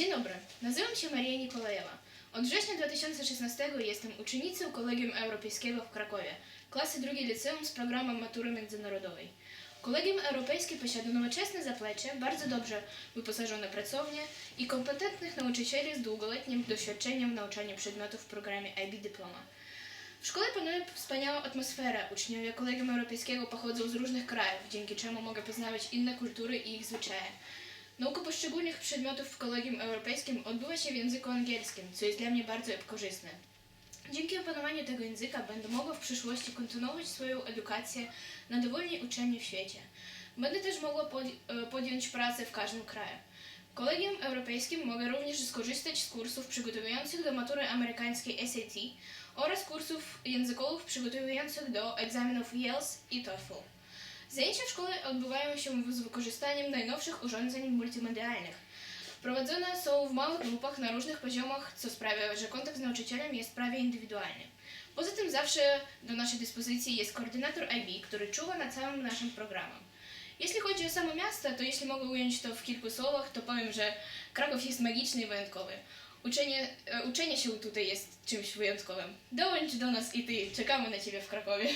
Dzień dobry, nazywam się Maria Nikolajewa. Od września 2016 jestem uczennicą Kolegium Europejskiego w Krakowie, klasy drugiej liceum z programem matury międzynarodowej. Kolegium Europejskie posiada nowoczesne zaplecze, bardzo dobrze wyposażone pracownie i kompetentnych nauczycieli z długoletnim doświadczeniem w nauczaniu przedmiotów w programie IB Dyploma. W szkole panuje wspaniała atmosfera. Uczniowie Kolegium Europejskiego pochodzą z różnych krajów, dzięki czemu mogę poznawać inne kultury i ich zwyczaje. Nauka poszczególnych przedmiotów w Kolegium Europejskim odbywa się w języku angielskim, co jest dla mnie bardzo korzystne. Dzięki opanowaniu tego języka będę mogła w przyszłości kontynuować swoją edukację na dowolnej uczelni w świecie. Będę też mogła e, podjąć pracę w każdym kraju. W Kolegium Europejskim mogę również skorzystać z kursów przygotowujących do matury amerykańskiej SAT oraz kursów językowych przygotowujących do egzaminów IELTS i TOEFL. Zajęcia w szkole odbywają się z wykorzystaniem najnowszych urządzeń multimedialnych. Prowadzone są w małych grupach na różnych poziomach, co sprawia, że kontakt z nauczycielem jest prawie indywidualny. Poza tym zawsze do naszej dyspozycji jest koordynator IB, który czuwa nad całym naszym programem. Jeśli chodzi o samo miasto, to jeśli mogę ująć to w kilku słowach, to powiem, że Kraków jest magiczny i wyjątkowy. Uczenie, e, uczenie się tutaj jest czymś wyjątkowym. Dołącz do nas i ty, czekamy na ciebie w Krakowie.